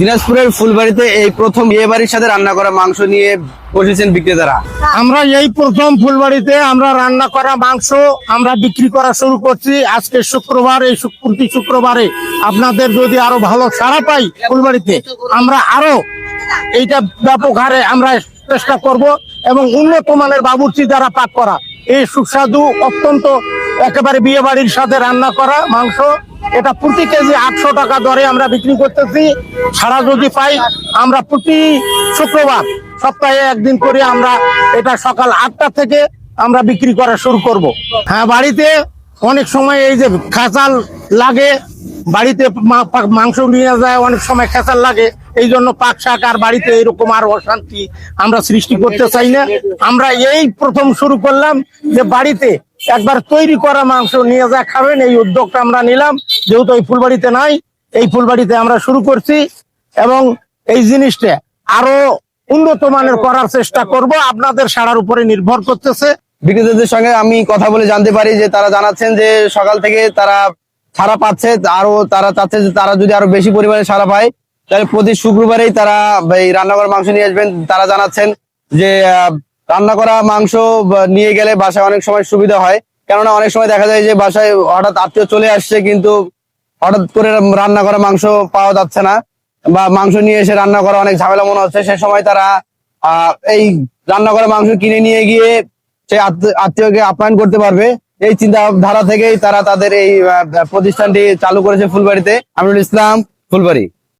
দিনাজপুরের ফুলবাড়িতে এই প্রথম বিয়ে বাড়ির সাথে রান্না করা মাংস নিয়ে বসেছেন বিক্রেতারা। আমরা এই প্রথম ফুলবাড়িতে আমরা রান্না করা মাংস আমরা বিক্রি করা শুরু করছি। আজকে শুক্রবার, এই প্রতি শুক্রবারে আপনাদের যদি আরও ভালো সাড়া পাই ফুলবাড়িতে, আমরা আরও এইটা ব্যাপক হারে আমরা চেষ্টা করব এবং উন্নত মানের বাবুর্চি দ্বারা পাক করা। এই সুস্বাদু, অত্যন্ত একেবারে বিয়ে বাড়ির সাথে রান্না করা মাংস এটা প্রতি কেজি আটশো টাকা দরে আমরা বিক্রি করতেছি। ছাড়া যদি পাই, আমরা প্রতি শুক্রবার সপ্তাহে একদিন করে আমরা এটা সকাল আটটা থেকে আমরা বিক্রি করা শুরু করব। হ্যাঁ বাড়িতে অনেক সময় এই যে খাঁচাল লাগে, বাড়িতে মাংস নিয়ে যায়, অনেক সময় খেঁচাল লাগে, এই জন্য পাক শাক আর বাড়িতে এরকম আর অশান্তি আমরা সৃষ্টি করতে চাই না। আমরা এই প্রথম শুরু করলাম যে বাড়িতে একবার তৈরি করা মাংস নিয়ে যা খাবেন, এই উদ্যোগটা আমরা নিলাম। যেহেতু এই ফুলবাড়িতে নাই, এই ফুলবাড়িতে আমরা শুরু করছি এবং এই জিনিসটা আরও উন্নত মানের করার চেষ্টা করব। আপনাদের সাড়ার উপরে নির্ভর করতেছে। বিক্রেতাদের সঙ্গে আমি কথা বলে জানতে পারি যে তারা জানাচ্ছেন যে সকাল থেকে তারা সারা পাচ্ছে, আরও তারা চাচ্ছে যে তারা যদি আরও বেশি পরিমাণে সারা পায়, তাহলে প্রতি শুক্রবারেই তারা এই রান্নাঘর মাংস নিয়ে আসবেন। তারা জানাচ্ছেন যে রান্না করা মাংস নিয়ে গেলে বাসায় অনেক সময় সুবিধা হয়। কেননা অনেক সময় দেখা যায় যে বাসায় হঠাৎ আত্মীয় চলে আসছে, কিন্তু হঠাৎ করে রান্না করা মাংস পাওয়া যাচ্ছে না, বা মাংস নিয়ে এসে রান্না করা অনেক ঝামেলা মনে হচ্ছে। সে সময় তারা এই রান্না করা মাংস কিনে নিয়ে গিয়ে সে আত্ম- আত্মীয়কে আপ্যায়ন করতে পারবে। এই চিন্তা ধারা থেকেই তারা তাদের এই প্রতিষ্ঠানটি চালু করেছে ফুলবাড়িতে। আমিরুল ইসলাম, ফুলবাড়ি।